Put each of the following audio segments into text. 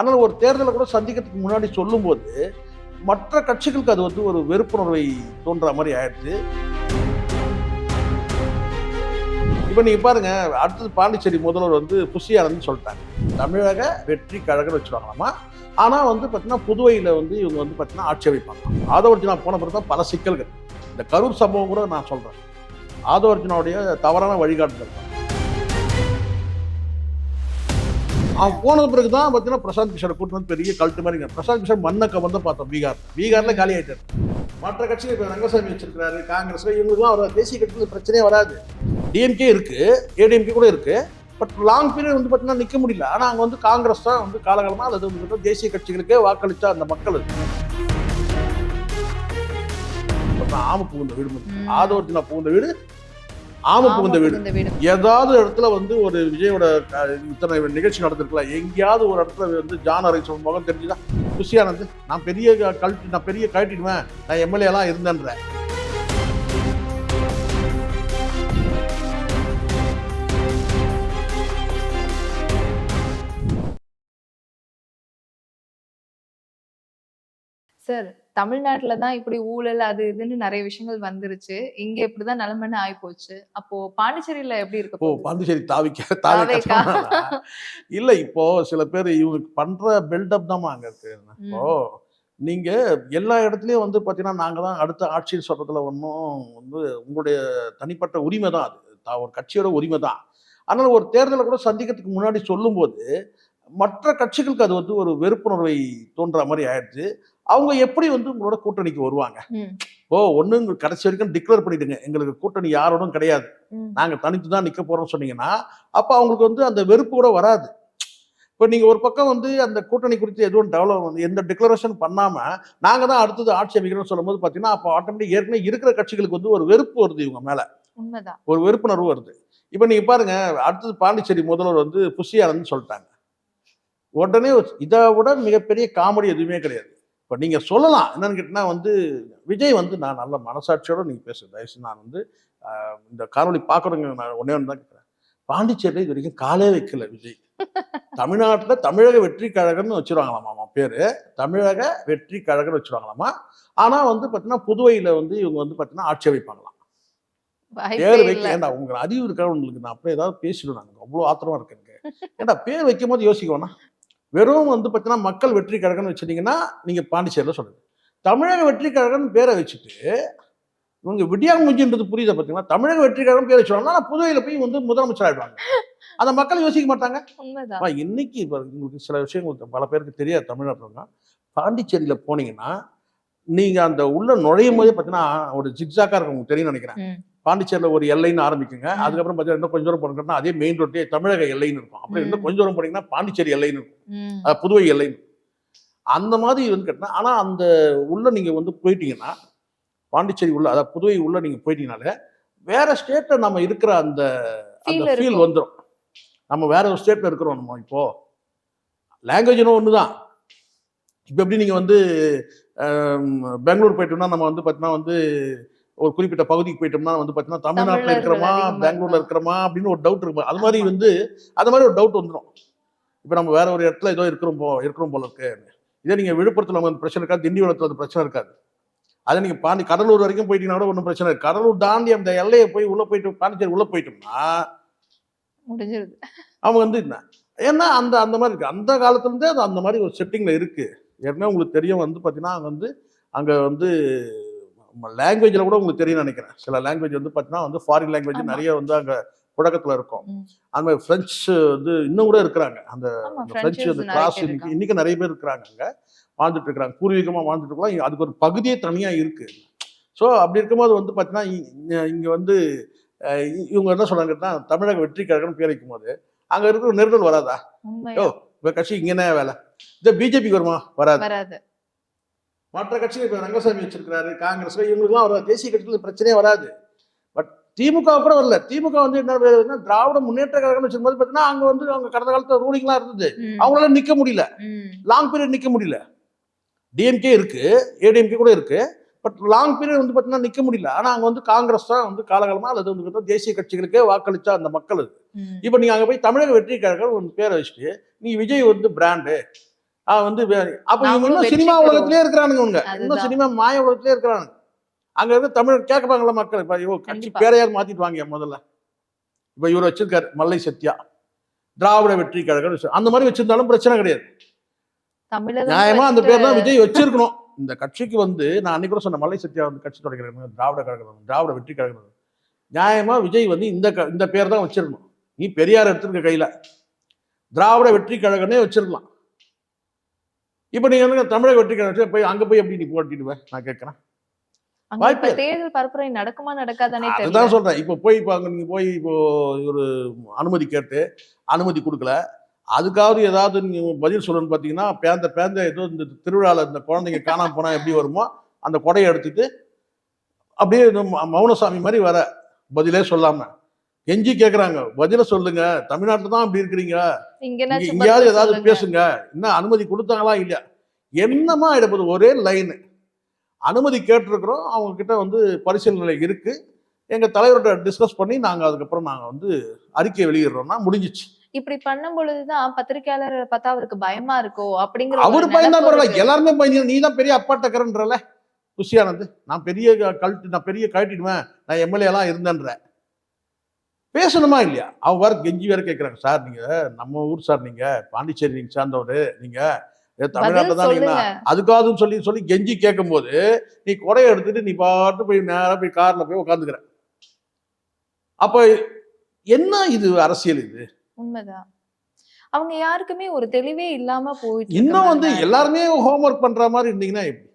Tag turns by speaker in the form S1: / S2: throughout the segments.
S1: ஆனால் ஒரு தேர்தலை கூட சந்திக்கிறதுக்கு முன்னாடி சொல்லும்போது மற்ற கட்சிகளுக்கு அது வந்து ஒரு வெறுப்புணர்வை தோன்ற மாதிரி ஆயிடுச்சு. இப்போ நீங்கள் பாருங்க அடுத்தது பாண்டிச்சேரி முதல்வர் வந்து புஷியானந்த் சொல்லிட்டாங்க தமிழக வெற்றி கழகம் வச்சுருவாங்களாமா? ஆனால் வந்து பார்த்தீங்கன்னா புதுவையில் வந்து இவங்க வந்து பார்த்தீங்கன்னா ஆட்சி அமைப்பாங்க. ஆதவர்ஜுனா போன பிறகு தான் பல சிக்கல்கள். இந்த கரூர் சம்பவம் கூட நான் சொல்கிறேன் ஆதவர்ஜினாவுடைய தவறான வழிகாட்டுதல் அவன் போனது பிறகு தான் பார்த்தீங்கன்னா பிரசாந்த் கிஷோர் கூட்டு வந்து பெரிய கல்ட்டு மாதிரி. பிரசாந்த் கிஷோர் மண்ணை கவர்ந்து பார்த்தோம் பீகார். பீகார்ல காலி ஆயிட்டாரு. மற்ற கட்சிகள் இப்போ ரங்கசாமி வச்சிருக்கிறாரு காங்கிரஸ் இவங்களுக்குலாம் வர தேசிய கட்சியில் பிரச்சனையே வராது. டிஎம்கே இருக்கு ஏடிஎம்கே கூட இருக்கு. பட் லாங் பீரியட் வந்து பார்த்தீங்கன்னா நிற்க முடியல. ஆனால் அங்கே வந்து காங்கிரஸ் தான் வந்து காலகாலமாக அல்லது வந்து தேசிய கட்சிகளுக்கே வாக்களித்த அந்த மக்கள் ஆம புகுந்த வீடு. ஆதவர்ஜுனா புகுந்த வீடு ஆம புகுந்த வீடு. ஏதாவது இடத்துல வந்து ஒரு விஜயோட இத்தனை நிகழ்ச்சி நடந்திருக்கலாம் எங்கேயாவது ஒரு இடத்துல வந்து ஜான் அரை முகம் தெரிஞ்சுதா? குஷியானந்து நான் பெரிய கழட்டி நான் பெரிய கழட்டிடுவேன் நான் எம்எல்ஏ எல்லாம் இருந்தேன்றேன்.
S2: சார் தமிழ்நாட்டுல தான் இப்படி ஊழல் அது இதுன்னு நிறைய விஷயங்கள் வந்துருச்சு. இங்க இப்படிதான் நிலைமைன்னு ஆயி போச்சு அப்போ பாண்டிச்சேரியில எப்படி இருக்க
S1: ஓ? பாண்டிச்சேரி தாவிக்க
S2: தாவேக்கா.
S1: இல்ல இப்போ சில பேர் இவங்க பண்ற பில்டப் தான் அங்க இருக்கு. இப்போ நீங்க எல்லா இடத்துலயும் வந்து பாத்தீங்கன்னா நாங்க தான் அடுத்த ஆட்சின்னு சொல்றதுல ஒன்றும் வந்து உங்களுடைய தனிப்பட்ட உரிமை தான் அது. ஒரு கட்சியோட உரிமை தான். அதனால ஒரு தேர்தலை கூட சந்திக்கிறதுக்கு முன்னாடி சொல்லும்போது மற்ற கட்சிகளுக்கு அது வந்து ஒரு வெறுப்புணர்வை தோன்ற மாதிரி ஆயிடுச்சு. அவங்க எப்படி வந்து உங்களோட கூட்டணிக்கு வருவாங்க. ஓ ஒண்ணு கடைசி வரைக்கும் டிக்ளேர் பண்ணிடுங்க. எங்களுக்கு கூட்டணி யாரோடும் கிடையாது. நாங்க தனித்து தான் நிக்க போறோம்னு சொன்னீங்கன்னா அப்ப அவங்களுக்கு வந்து அந்த வெறுப்பு கூட வராது. இப்போ நீங்க ஒரு பக்கம் வந்து அந்த கூட்டணி குறித்து எதுவும் டெவலப் எந்த டிக்ளரேஷன் பண்ணாம நாங்க தான் அடுத்தது ஆட்சி அமைக்கிறோம்னு சொல்லும்போது பாத்தீங்கன்னா அப்போ ஆட்டோமேட்டிக் ஏற்கனவே இருக்கிற கட்சிகளுக்கு வந்து ஒரு வெறுப்பு வருது இவங்க மேல. ஒரு வெறுப்புணர்வு வருது. இப்போ நீங்க பாருங்க அடுத்தது பாண்டிச்சேரி முதல்வர் வந்து புஷியானந்த் சொல்லிட்டாங்க. உடனே இதை விட மிகப்பெரிய காமெடி எதுவுமே கிடையாது. இப்போ நீங்க சொல்லலாம். என்னன்னு கேட்டிங்கன்னா வந்து விஜய் வந்து நான் நல்ல மனசாட்சியோட நீங்க பேசுங்க தயவுசெய்து நான் வந்து இந்த காணொலி பார்க்குறவங்க நான் ஒன்னே ஒன்று தான் கேட்குறேன் பாண்டிச்சேரியில் இது வரைக்கும் காலே வைக்கல விஜய். தமிழ்நாட்டில் தமிழக வெற்றி கழகம்னு வச்சிருவாங்களாமா பேரு. தமிழக வெற்றி கழகம்னு வச்சிருவாங்களாமா. ஆனா வந்து பார்த்தீங்கன்னா புதுவையில வந்து இவங்க வந்து பார்த்தீங்கன்னா ஆட்சி அமைப்பாங்களாம். பேர் வைக்க
S2: இல்ல.
S1: ஏன்டா உங்க அறிவு இருக்கா உங்களுக்கு நான் அப்படியே ஏதாவது பேசிடுவேன் நாங்கள் அவ்வளோ ஆத்திரமா இருக்கு எனக்கு. ஏன்டா பேர் வைக்கும் போது யோசிக்கணும் வெறும் வந்து பார்த்தீங்கன்னா மக்கள் வெற்றி கழகம்னு வச்சுட்டீங்கன்னா நீங்க பாண்டிச்சேரியில் சொல்லுங்க. தமிழக வெற்றி கழகம்னு பேரை வச்சுட்டு இவங்க விடியாமுஞ்சின்றது புரியுதா பார்த்தீங்களா தமிழக வெற்றி கழகம் பேர் வச்சுருவாங்கன்னா புதுவையில் போய் வந்து முதலமைச்சர் ஆயிடுவாங்க. அந்த மக்கள் யோசிக்க மாட்டாங்க. இன்னைக்கு இப்ப உங்களுக்கு சில விஷயங்கள் பல பேருக்கு தெரியாது தமிழ்நாட்டில் பாண்டிச்சேரியில போனீங்கன்னா நீங்க அந்த உள்ள நுழையும் போதே பார்த்தீங்கன்னா ஒரு ஜிக்ஸாக்கா இருக்கும் உங்களுக்கு தெரியும் நினைக்கிறேன். பாண்டிச்சேரியில் ஒரு எல்லைன்னு ஆரம்பிக்குங்க. அதுக்கப்புறம் பார்த்தீங்கன்னா இன்னும் கொஞ்சம் தூரம் போனீங்கன்னா அதே மெயின் ரோட்டே தமிழக எல்லைன்னு இருக்கும். அப்புறம் இன்னும். கொஞ்சம் தூரம் போனீங்கன்னா பாண்டிச்சேரி எல்லைன்னு இருக்கும். புதுவை எல்லைன்னு அந்த மாதிரி வந்து கேட்டா ஆனா அந்த உள்ள நீங்க வந்து போயிட்டீங்கன்னா பாண்டிச்சேரி உள்ள அதாவது புதுவை உள்ள நீங்க போயிட்டீங்கனாலே வேற ஸ்டேட்ல நம்ம இருக்கிற அந்த அந்த ஃபீல். வந்துடும் நம்ம வேற ஒரு ஸ்டேட்ல இருக்கிறோம் நம்ம இப்போ. லாங்குவேஜ் ஒன்று தான் இப்போ எப்படி நீங்க வந்து பெங்களூர் போயிட்டோம்னா நம்ம வந்து பார்த்தீங்கன்னா வந்து ஒரு குறிப்பிட்ட பகுதிக்கு போயிட்டோம்னா வந்து பார்த்தீங்கன்னா தமிழ்நாட்டில் இருக்கிறோமா பெங்களூர்ல. இருக்கிறோமா அப்படின்னு ஒரு டவுட் இருக்கும். அது மாதிரி வந்து அது மாதிரி ஒரு டவுட் வந்துடும் இப்போ நம்ம வேற ஒரு இடத்துல ஏதோ இருக்கிறோம் போ இருக்கிறோம் போல இருக்கு. இதே நீங்க விழுப்புரத்துல வந்து பிரச்சனை இருக்காது திண்டிவனத்துல அந்த பிரச்சனை இருக்காது. அதை நீங்க பாண்டி கடலூர் வரைக்கும் போயிட்டீங்கன்னா கூட ஒன்றும் பிரச்சனை இருக்கு கடலூர் தாண்டி அந்த எல்லையை போய் உள்ள போயிட்டு பாண்டிச்சேரி உள்ள போயிட்டோம்னா
S2: முடிஞ்சிருது.
S1: அவங்க வந்து என்ன? ஏன்னா அந்த அந்த மாதிரி இருக்கு. அந்த காலத்துல இருந்தே அது அந்த மாதிரி ஒரு செட்டிங்ல இருக்கு. ஏற்கனவே உங்களுக்கு தெரியும் வந்து பார்த்தீங்கன்னா அங்க வந்து அங்க வந்து லாங்குவேஜ்ல கூட உங்களுக்கு தெரியும் நினைக்கிறேன். சில லாங்குவேஜ் வந்து பார்த்தீங்கன்னா வந்து ஃபாரின் லாங்குவேஜ். நிறைய வந்து அங்க புழக்கத்துல இருக்கும். அந்த மாதிரி பிரெஞ்சு வந்து இன்னும் கூட இருக்கிறாங்க. அந்த
S2: ஆமா
S1: அந்த கிளாஸ் இன்னைக்கு. இன்னைக்கு நிறைய பேர் இருக்கிறாங்க அங்க. வாழ்ந்துட்டு இருக்கிறாங்க. பூர்வீகமா வாழ்ந்துட்டு இருக்கலாம் அதுக்கு ஒரு பகுதியே தனியா இருக்கு. ஸோ அப்படி இருக்கும்போது வந்து பார்த்தீங்கன்னா இங்க வந்து இவங்க என்ன சொல்றாங்கன்னா தமிழக வெற்றி கழகம் பேர் வைக்கும் போது அங்க இருக்கிற நெருடல் வராதா? யோ. உங்க கட்சி இங்க என்ன வேலை? இந்த பிஜேபிக்கு வருமா? வராது. மற்ற கட்சிகள் இப்போ ரங்கசாமி வச்சிருக்கிறாரு காங்கிரஸ் இவங்களுக்குலாம் வராது தேசிய கட்சிகள் பிரச்சனையே வராது. பட் திமுக கூட வரல. திமுக வந்து என்ன திராவிட முன்னேற்ற கழகம் வச்சிருக்கும்போது பார்த்தீங்கன்னா அங்க வந்து அவங்க கடந்த காலத்துல ரூலிங்லாம் இருந்தது. அவங்களால நிக்க முடியல. லாங் பீரியட் நிக்க முடியல. டிஎம்கே இருக்கு ஏடிஎம்கே கூட இருக்கு. பட் லாங் பீரியட் வந்து பார்த்தீங்கன்னா நிக்க முடியல. ஆனா அங்க வந்து காங்கிரஸ் தான் வந்து காலகாலமா அல்லது வந்து தேசிய கட்சிகளுக்கே வாக்களிச்ச அந்த மக்கள் அது. இப்போ நீங்க அங்க போய் தமிழக வெற்றி கழகம் ஒரு பேரை வச்சுட்டு நீ விஜய் வந்து பிராண்டு வந்து அப்ப இவங்க இன்னும் சினிமா. உலகத்திலே இருக்கிறானுங்க இவங்க. இன்னும். சினிமா மாய உலகத்திலே இருக்கிறானுங்க. அங்க இருந்து தமிழ் கேட்கறாங்களா மக்கள். இப்ப இவங்க கட்சி. பேரையாவது மாத்திட்டு வாங்க முதல்ல? இப்ப இவர் வச்சிருக்காரு மல்லை சத்யா. திராவிட வெற்றி கழகம் அந்த மாதிரி வச்சிருந்தாலும் பிரச்சனை கிடையாது. நியாயமா அந்த பேர் தான் விஜய் வச்சிருக்கணும். இந்த கட்சிக்கு வந்து நான் அன்னைக்கு கூட சொன்ன மல்லை சத்யா வந்து கட்சி தொடங்கிறாங்க திராவிட கழகம் திராவிட வெற்றி கழகம். நியாயமா விஜய் வந்து இந்த இந்த பேர் தான் வச்சிருக்கணும். நீ பெரியார் எடுத்திருக்க கையில. திராவிட வெற்றி கழகமே வச்சிருக்கலாம். இப்ப நீங்க வந்து தமிழக வெற்றி வச்சு போய் அங்க போய் எப்படி நீ போட்டிடுவ நான் கேட்கறேன்.
S2: தேர்தல் பரப்புரை நடக்குமா நடக்காதானே
S1: அதுதான் சொல்றேன். இப்போ போய் இப்போ அங்க நீங்க போய் இப்போ ஒரு அனுமதி கேட்டு அனுமதி கொடுக்கல. அதுக்காவது ஏதாவது நீங்க பதில் சொல்லணும்னு பார்த்தீங்கன்னா பேந்த பேந்த ஏதோ இந்த திருவிழால இந்த குழந்தைங்க காணாம போனா எப்படி வருமோ அந்த கொடையை எடுத்துட்டு அப்படியே மௌனசாமி மாதிரி வர பதிலே சொல்லாம கெஞ்சி கேக்குறாங்க. பதில சொல்லுங்க. தமிழ்நாட்டுல தான் அப்படி இருக்கிறீங்க. எங்கேயாவது ஏதாவது. பேசுங்க. என்ன அனுமதி கொடுத்தாங்களா இல்லையா? என்னமா ஆயிடப்போகுது ஒரே லைன் அனுமதி கேட்டிருக்கிறோம். அவங்க கிட்ட வந்து பரிசீலனை இருக்கு. எங்க தலைவர்கிட்ட டிஸ்கஸ் பண்ணி நாங்க அதுக்கப்புறம் நாங்க வந்து அறிக்கை வெளியிடுறோம்னா முடிஞ்சிச்சு.
S2: இப்படி பண்ணும் பொழுதுதான் பத்திரிகையாளர் பார்த்தா அவருக்கு பயமா இருக்கோ அப்படிங்கிற
S1: அவரு பயந்தா பரவாயில்ல. எல்லாருமே பயந்து நீ தான் பெரிய அப்பாட்டக்கரன்றல. குஷியானது. நான் பெரிய கழட்டு நான் பெரிய கழட்டிடுவேன். நான் எம்எல்ஏ எல்லாம் இருந்தேன்ற. பேசணுமா இல்லையா? அவ வேற கெஞ்சி வேற கேட்கறாங்க சார் நீங்க நம்ம ஊர் சார் நீங்க பாண்டிச்சேரி நீங்க சேர்ந்தவரு நீங்க தமிழ்நாட்டுல தான் நீங்க அதுக்காதுன்னு சொல்லி சொல்லி கெஞ்சி கேட்கும்போது நீ கொடையை எடுத்துட்டு நீ பாட்டு போய் நேரா போய் கார்ல போய் உட்காந்துக்கிற அப்ப என்ன இது அரசியல் இது?
S2: உண்மைதான். அவங்க யாருக்குமே ஒரு தெளிவே இல்லாம போயிட்டு
S1: இன்னும் வந்து எல்லாருமே ஹோம்ஒர்க் பண்ற மாதிரி இருந்தீங்கன்னா எப்படி?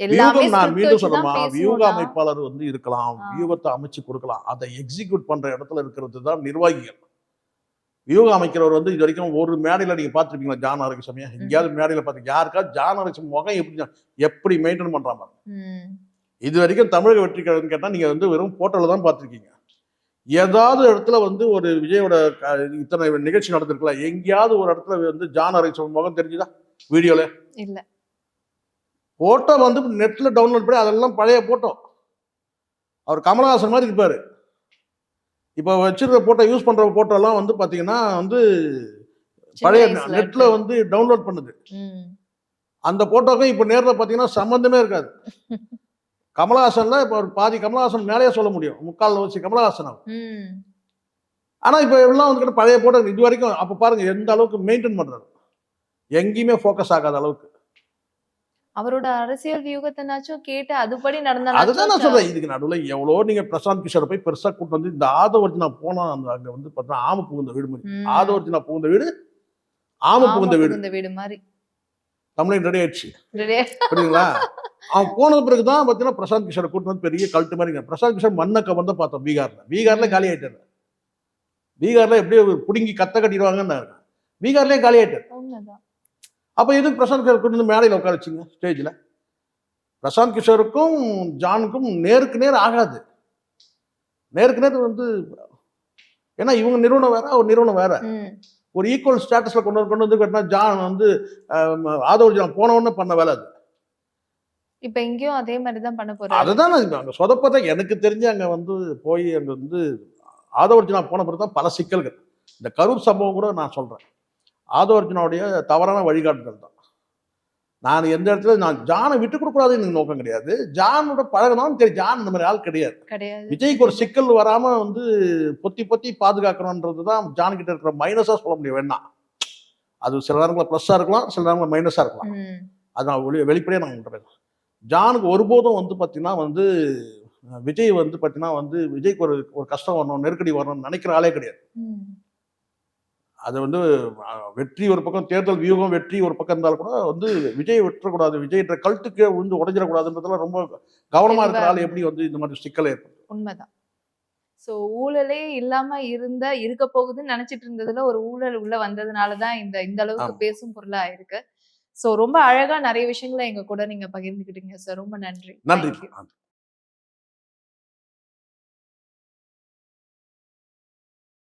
S1: வியூகம் நான் மீண்டும் சொல்லணுமா வியூக அமைப்பாளர் வந்து இருக்கலாம். வியூகத்தை அமைச்சு கொடுக்கலாம் அதை எக்ஸிக்யூட் பண்ற இடத்துல இருக்கிறது தான் நிர்வாகிகள். வியூகம் அமைக்கிறவர் வந்து இது வரைக்கும் ஒரு மேடையில நீங்க பார்த்திருப்பீங்களா ஜான் ஆரோக்கியசாமியா? எங்கேயாவது மேடையில பார்த்து யாருக்காவது ஜான் ஆரோக்கியம் முகம் எப்படி எப்படி மெயின்டைன் பண்றாங்க இது வரைக்கும் தமிழக வெற்றி கழகம் கேட்டா நீங்க வந்து வெறும் போட்டோல தான் பார்த்திருக்கீங்க. ஏதாவது இடத்துல வந்து ஒரு விஜயோட இத்தனை நிகழ்ச்சி நடந்திருக்கலாம் எங்கேயாவது ஒரு இடத்துல வந்து ஜான் ஆரோக்கியம் முகம் தெரிஞ்சுதா? வீடியோல?
S2: இல்ல.
S1: போட்டோ வந்து நெட்ல டவுன்லோட் பண்ணி அதெல்லாம் பழைய போட்டோ. அவர் கமலஹாசன் மாதிரி இருப்பாரு. இப்போ வச்சிருக்க போட்டோ யூஸ் பண்ற போட்டோ எல்லாம் வந்து பாத்தீங்கன்னா வந்து பழைய
S2: இருக்கு.
S1: வந்து டவுன்லோட் பண்ணுது. அந்த போட்டோக்கும் இப்போ நேர்ல பாத்தீங்கன்னா சம்பந்தமே இருக்காது. கமலஹாசன்ல இப்போ ஒரு பாதி கமலஹாசன் மேலேயே சொல்ல முடியும். முக்கால் வச்சு கமலஹாசன் அவர்.
S2: ம்.
S1: ஆனா இப்போ எல்லாம் வந்துக்கிட்ட பழைய போட்டோ இது வரைக்கும் அப்ப பாருங்க எந்த அளவுக்கு மெயின்டைன் பண்றாரு. எங்கேயுமே ஃபோக்கஸ் ஆகாத அளவுக்கு.
S2: அவரோட அரசியல் வியூகத்தினாச்சும் கேட்டு அதுபடி
S1: அதுதான் நான்
S2: நடந்த
S1: சொல்றேன். இதுக்கு நடுவுல எவ்வளோ நீங்க பிரசாந்த் கிஷோரை போய் பெருசா கூட்டு வந்து இந்த ஆதவர்ஜினா போனா அந்த அங்க வந்து பார்த்தா ஆம புகுந்த வீடு மாதிரி. ஆதவர்ஜினா புகுந்த வீடு ஆம புகுந்த வீடு.
S2: இந்த வீடு மாதிரி.
S1: தமிழன் ரெடி ஆயிடுச்சு? புரியுதுங்களா? அவன் போனது பிறகுதான் பார்த்தீங்கன்னா பிரசாந்த் கிஷோரை கூட்டு வந்து பெரிய கல்ட்டு மாதிரி. பிரசாந்த் கிஷோர் மண்ணை கவர்ந்து தான் பார்த்தோம் பீகார்ல. பீகார்ல காலி ஆயிட்டாரு. பீகார்ல எப்படியோ புடுங்கி கத்த கட்டிடுவாங்கன்னு பீகார்லயே காலி ஆயிட்டாரு. அப்ப எதுக்கு பிரசாந்த் கிஷோர் கொண்டு வந்து மேடையில் உட்கார வச்சிங்க ஸ்டேஜ்ல பிரசாந்த் கிஷோருக்கும் ஜானுக்கும் நேருக்கு நேர் ஆகாது. நேருக்கு நேர் வந்து ஏன்னா இவங்க நிறுவனம் வேற அவர் நிறுவனம் வேற. ஒரு ஈக்குவல் ஸ்டேட்டஸ்ல கொண்டு வந்து கொண்டு வந்து கட்டினா ஜான் வந்து ஆதவர் ஜான் போன உடனே பண்ண வேலை அது.
S2: இப்ப இங்கேயும் அதே மாதிரிதான் பண்ண போறாரு.
S1: அதுதான் அங்க சொதப்பதை எனக்கு தெரிஞ்சு அங்க வந்து போய் அங்க வந்து ஆதவர்ஜுனா போன பிறகு தான் பல சிக்கல்கள். இந்த கரூர் சம்பவம் கூட நான் சொல்றேன். ஆதவர்ஜுனாவுடைய தவறான வழிகாட்டுதல் தான். நான் எந்த இடத்துல நான் ஜானை விட்டு கொடுக்கூடாதுன்னு எனக்கு நோக்கம் கிடையாது. ஜானோட பழகணும் தெரியும் ஜான் இந்த மாதிரி ஆள் கிடையாது.
S2: கிடையாது.
S1: விஜய்க்கு ஒரு சிக்கல் வராம வந்து பொத்தி பொத்தி பாதுகாக்கணுன்றது தான் ஜான் கிட்ட இருக்கிற மைனஸா சொல்ல முடியும் வேணாம் அது சில நேரங்களில் ப்ளஸ்ஸாக இருக்கலாம் சில நேரங்களில் மைனஸாக இருக்கலாம். அது நான் வெளி வெளிப்படையாக நான் பேசுறேன். ஜானுக்கு ஒருபோதும் வந்து பார்த்தீங்கன்னா வந்து விஜய் வந்து பார்த்தீங்கன்னா வந்து விஜய்க்கு ஒரு ஒரு கஷ்டம் வரணும் நெருக்கடி வரணும்னு நினைக்கிற ஆளே கிடையாது. அது வந்து வெற்றி ஒரு பக்கம் தேர்தல் வியூகம் வெற்றி ஒரு பக்கம் இருந்தாலும் கூட வந்து விஜய் வெற்றக்கூடாது. விஜய்ன்ற கழுத்துக்கே விழுந்து உடஞ்சிடக்கூடாதுன்றதுலாம் ரொம்ப கவனமா இருக்கிற ஆள் எப்படி வந்து இந்த மாதிரி சிக்கலை ஏற்படும்
S2: உண்மைதான். சோ ஊழலே இல்லாம இருந்த இருக்க போகுதுன்னு நினைச்சிட்டு இருந்ததுல ஒரு ஊழல் உள்ள வந்ததுனாலதான் இந்த இந்த அளவுக்கு. பேசும் பொருளா இருக்கு. சோ ரொம்ப அழகா நிறைய விஷயங்களை எங்க கூட நீங்க பகிர்ந்துக்கிட்டீங்க சார் ரொம்ப நன்றி.
S1: நன்றி.